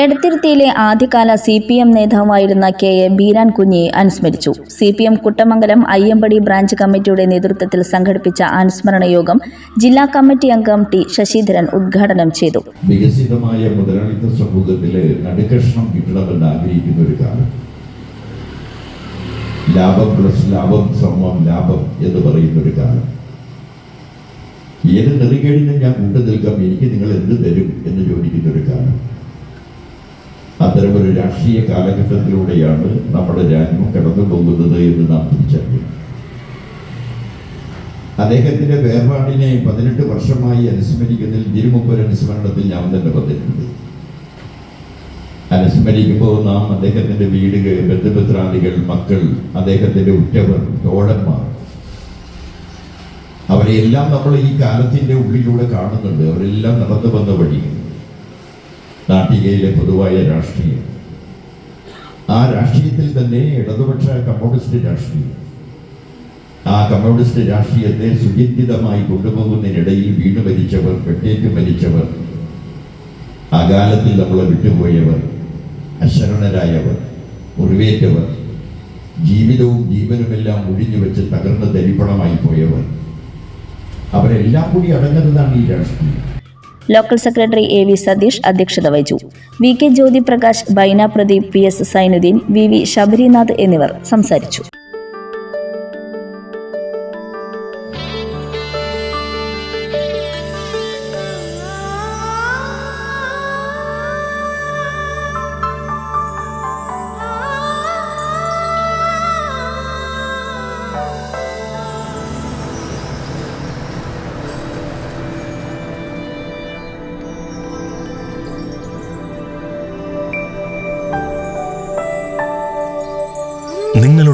എടത്തിരുത്തിയിലെ ആദ്യകാല C P M നേതാവായിരുന്ന K A Beeran കുഞ്ഞിയെ അനുസ്മരിച്ചു. C P M Kuttamangalam Ayyampady branch കമ്മിറ്റിയുടെ നേതൃത്വത്തിൽ സംഘടിപ്പിച്ച അനുസ്മരണ യോഗം ജില്ലാ കമ്മിറ്റി അംഗം ടി ശശിധരൻ ഉദ്ഘാടനം ചെയ്തു. വികസിതമായ മുതലാളിത്ത സമൂഹത്തിൽ നടുകഷ്ണം കിട്ടണമെന്ന് ആഗ്രഹിക്കുന്ന ഒരു കാലം. ലാഭം ലാഭം സമം ലാഭം എന്ന് പറയുന്ന ഒരു കാലം. ഏത് നെറികേടിനും ഞാൻ കൂട്ടു നിൽക്കാം എനിക്ക് നിങ്ങൾ എന്ത് തരും എന്ന് ചോദിക്കുന്ന ഒരു കാലം. അത്തരമൊരു രാഷ്ട്രീയ കാലഘട്ടത്തിലൂടെയാണ് നമ്മുടെ രാജ്യം കടന്നു പോകുന്നത് എന്ന് നാം തിരിച്ചറിയും അദ്ദേഹത്തിന്റെ വേർപാടിനെ പതിനെട്ട് വർഷമായി അനുസ്മരിക്കുന്നതിൽ ഇതിനുമുമ്പ് ഒരു അനുസ്മരണത്തിൽ ഞാൻ തന്നെ വന്നിട്ടുണ്ട്. അനുസ്മരിക്കുമ്പോൾ നാം അദ്ദേഹത്തിന്റെ വീട് ബന്ധുമിത്രാദികൾ മക്കൾ അദ്ദേഹത്തിന്റെ ഉറ്റവർ തോഴന്മാർ. അവരെല്ലാം നമ്മൾ ഈ കാലത്തിന്റെ ഉള്ളിലൂടെ കാണുന്നുണ്ട്. അവരെല്ലാം നടന്നു വന്ന വഴി നാട്ടികയിലെ പൊതുവായ രാഷ്ട്രീയം. ആ രാഷ്ട്രീയത്തിൽ തന്നെ ഇടതുപക്ഷ കമ്മ്യൂണിസ്റ്റ് രാഷ്ട്രീയം. ആ കമ്മ്യൂണിസ്റ്റ് രാഷ്ട്രീയത്തെ സുചിന്തിതമായി കൊണ്ടുപോകുന്നതിനിടയിൽ വീണ് മരിച്ചവർ വെട്ടേറ്റ് മരിച്ചവർ അകാലത്തിൽ നമ്മളെ വിട്ടുപോയവർ അശരണരായവർ മുറിവേറ്റവർ ജീവിതവും ജീവനുമെല്ലാം ഒഴിഞ്ഞു വെച്ച് തകർന്ന് തരിപ്പണമായി പോയവർ. അവരെല്ലാം കൂടി അടങ്ങുന്നതാണ് ഈ രാഷ്ട്രീയം. Local secretary A V Satheesh അധ്യക്ഷത വഹിച്ചു. V K Jyothi Prakash Baina Pradeep P S Sainudheen V V Sabarinath എന്നിവർ സംസാരിച്ചു.